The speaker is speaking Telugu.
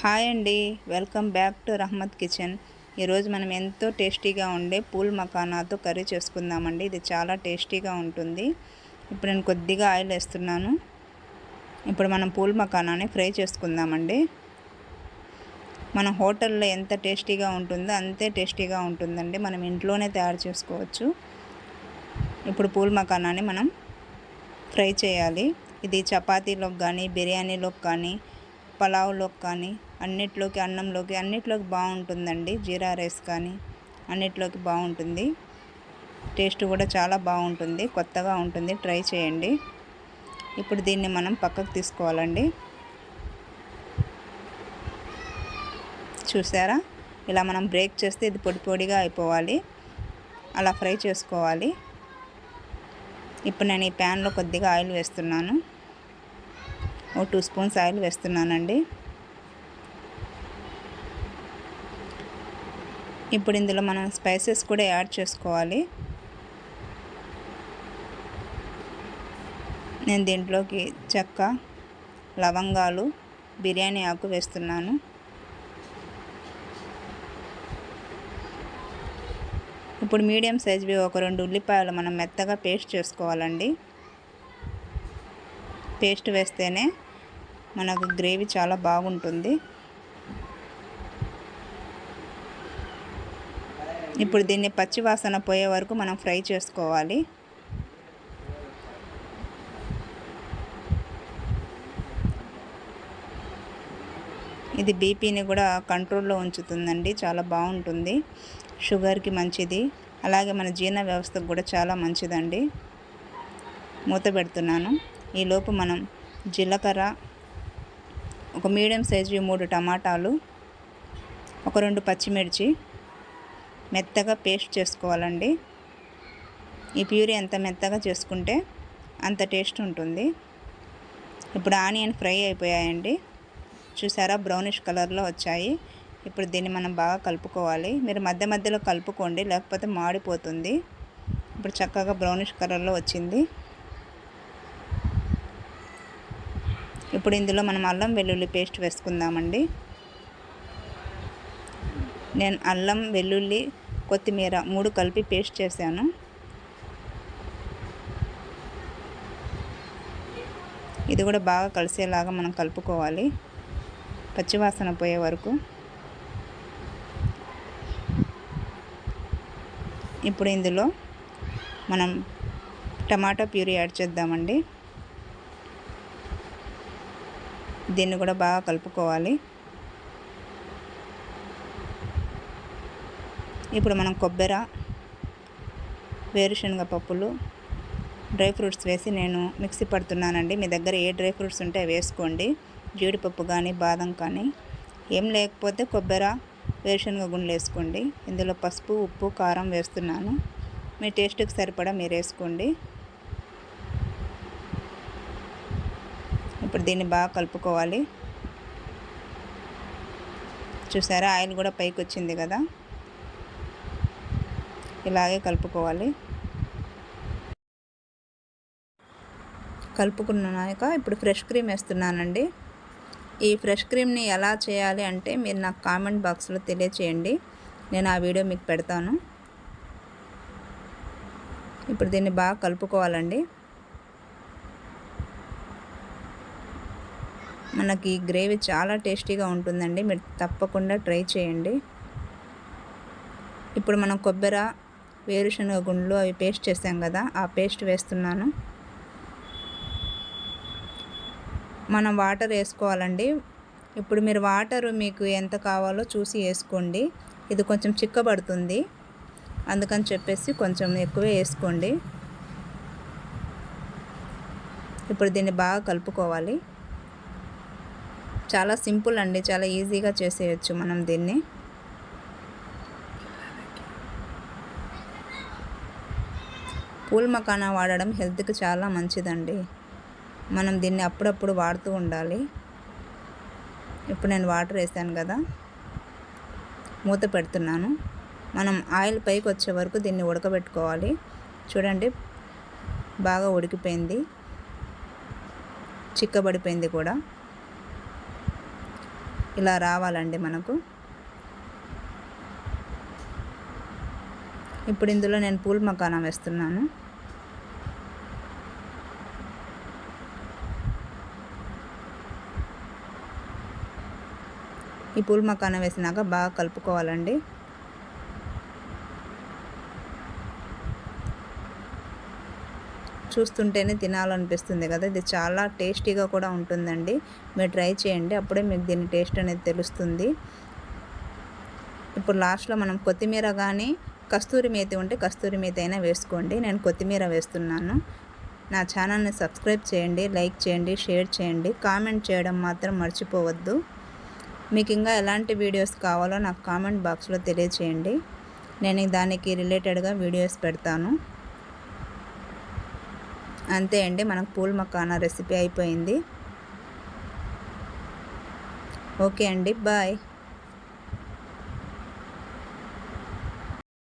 హాయ్ అండి. Welcome back to Rahmat kitchen. ఈరోజు మనం ఎంతో టేస్టీగా ఉండే పూల్ మకానాతో కర్రీ చేసుకుందామండి. ఇది చాలా టేస్టీగా ఉంటుంది. ఇప్పుడు నేను కొద్దిగా ఆయిల్ వేస్తున్నాను. ఇప్పుడు మనం పూల్ మకానాని ఫ్రై చేసుకుందామండి. మన హోటల్లో ఎంత టేస్టీగా ఉంటుందో అంతే టేస్టీగా ఉంటుందండి. మనం ఇంట్లోనే తయారు చేసుకోవచ్చు. ఇప్పుడు పూల్ మకానాన్ని మనం ఫ్రై చేయాలి. ఇది చపాతీలోకి కానీ బిర్యానీలోకి కానీ పలావ్లోకి కానీ అన్నిట్లోకి అన్నంలోకి అన్నిట్లోకి బాగుంటుందండి. జీరా రైస్ కానీ అన్నిట్లోకి బాగుంటుంది. టేస్ట్ కూడా చాలా బాగుంటుంది. కొత్తగా ఉంటుంది. ట్రై చేయండి. ఇప్పుడు దీన్ని మనం పక్కకు తీసుకోవాలండి. చూసారా? ఇలా మనం బ్రేక్ చేస్తే ఇది పొడి పొడిగా అయిపోవాలి. అలా ఫ్రై చేసుకోవాలి. ఇప్పుడు నేను ఈ ప్యాన్లో కొద్దిగా ఆయిల్ వేస్తున్నాను. ఓ టూ స్పూన్స్ ఆయిల్ వేస్తున్నానండి. ఇప్పుడు ఇందులో మనం స్పైసెస్ కూడా యాడ్ చేసుకోవాలి. నేను దీంట్లోకి చెక్క లవంగాలు బిర్యానీ ఆకు వేస్తున్నాను. ఇప్పుడు మీడియం సైజ్వి ఒక రెండు ఉల్లిపాయలు మనం మెత్తగా పేస్ట్ చేసుకోవాలండి. పేస్ట్ వేస్తేనే మనకు గ్రేవీ చాలా బాగుంటుంది. ఇప్పుడు దీన్ని పచ్చి వాసన పోయే వరకు మనం ఫ్రై చేసుకోవాలి. ఇది బీపీని కూడా కంట్రోల్లో ఉంచుతుందండి. చాలా బాగుంటుంది. షుగర్కి మంచిది. అలాగే మన జీర్ణ వ్యవస్థకు కూడా చాలా మంచిదండి. మూత పెడుతున్నాను. ఈలోపు మనం జీలకర్ర ఒక మీడియం సైజు మూడు టమాటాలు ఒక రెండు పచ్చిమిర్చి మెత్తగా పేస్ట్ చేసుకోవాలండి. ఈ ప్యూరీ ఎంత మెత్తగా చేసుకుంటే అంత టేస్ట్ ఉంటుంది. ఇప్పుడు ఆనియన్ ఫ్రై అయిపోయాయండి. చూసారా? బ్రౌనిష్ కలర్లో వచ్చాయి. ఇప్పుడు దీన్ని మనం బాగా కలుపుకోవాలి. మీరు మధ్య మధ్యలో కలుపుకోండి లేకపోతే మాడిపోతుంది. ఇప్పుడు చక్కగా బ్రౌనిష్ కలర్లో వచ్చింది. ఇప్పుడు ఇందులో మనం అల్లం వెల్లుల్లి పేస్ట్ వేసుకుందామండి. నేను అల్లం వెల్లుల్లి కొత్తిమీర మూడు కలిపి పేస్ట్ చేశాను. ఇది కూడా బాగా కలిసేలాగా మనం కలుపుకోవాలి. పచ్చివాసన పోయే వరకు. ఇప్పుడు ఇందులో మనం టమాటా ప్యూరీ యాడ్ చేద్దామండి. దీన్ని కూడా బాగా కలుపుకోవాలి. ఇప్పుడు మనం కొబ్బరి వేరుశనగ పప్పులు డ్రై ఫ్రూట్స్ వేసి నేను మిక్సీ పడుతున్నానండి. మీ దగ్గర ఏ డ్రై ఫ్రూట్స్ ఉంటే వేసుకోండి. జీడిపప్పు కానీ బాదం కానీ ఏం లేకపోతే కొబ్బరి వేరుశనగ గుండెలు వేసుకోండి. ఇందులో పసుపు ఉప్పు కారం వేస్తున్నాను. మీ టేస్ట్కి సరిపడా మీరు వేసుకోండి. ఇప్పుడు దీన్ని బాగా కలుపుకోవాలి. చూసారా? ఆయిల్ కూడా పైకి వచ్చింది కదా? ఇలాగే కలుపుకోవాలి. కలుపుకున్నాక ఇప్పుడు ఫ్రెష్ క్రీమ్ వేస్తున్నానండి. ఈ ఫ్రెష్ క్రీమ్ని ఎలా చేయాలి అంటే మీరు నాకు కామెంట్ బాక్స్లో తెలియచేయండి. నేను ఆ వీడియో మీకు పెడతాను. ఇప్పుడు దీన్ని బాగా కలుపుకోవాలండి. మనకి గ్రేవీ చాలా టేస్టీగా ఉంటుందండి. మీరు తప్పకుండా ట్రై చేయండి. ఇప్పుడు మనం కొబ్బరి వేరుశనగ గుండ్లు అవి పేస్ట్ చేసాం కదా ఆ పేస్ట్ వేస్తున్నాను. మనం వాటర్ వేసుకోవాలండి. ఇప్పుడు మీరు వాటర్ మీకు ఎంత కావాలో చూసి వేసుకోండి. ఇది కొంచెం చిక్కబడుతుంది. అందుకని చెప్పేసి కొంచెం ఎక్కువే వేసుకోండి. ఇప్పుడు దీన్ని బాగా కలుపుకోవాలి. చాలా సింపుల్ అండి చాలా ఈజీగా చేసేయచ్చు మనం దీన్ని. పూల్ మకానా వాడడం హెల్త్కి చాలా మంచిదండి. మనం దీన్ని అప్పుడప్పుడు వాడుతూ ఉండాలి. ఇప్పుడు నేను వాటర్ వేసాను కదా. మూత పెడుతున్నాను. మనం ఆయిల్ పైకి వచ్చే వరకు దీన్ని ఉడకబెట్టుకోవాలి. చూడండి బాగా ఉడికిపోయింది. చిక్కబడిపోయింది కూడా. ఇలా రావాలండి మనకు. ఇప్పుడు ఇందులో నేను పూల్ మకానా వేస్తున్నాను. ఈ పూల్ మకానా వేసినాక బాగా కలుపుకోవాలండి. చూస్తుంటేనే తినాలనిపిస్తుంది కదా ఇది చాలా టేస్టీగా కూడా ఉంటుందండి. మీరు ట్రై చేయండి అప్పుడే మీకు దీని టేస్ట్ అనేది తెలుస్తుంది. ఇప్పుడు లాస్ట్లో మనం కొత్తిమీర కానీ కస్తూరి మేతి ఉంటే కస్తూరి మేతి అయినా వేసుకోండి. నేను కొత్తిమీర వేస్తున్నాను. నా ఛానల్ని సబ్స్క్రైబ్ చేయండి లైక్ చేయండి షేర్ చేయండి. కామెంట్ చేయడం మాత్రం మర్చిపోవద్దు. మీకు ఇంకా ఎలాంటి వీడియోస్ కావాలో నాకు కామెంట్ బాక్స్లో తెలియచేయండి. నేను దానికి రిలేటెడ్గా వీడియోస్ పెడతాను. అంతే అండి మనకు పూల్ మకానా రెసిపీ అయిపోయింది. ఓకే అండి బాయ్.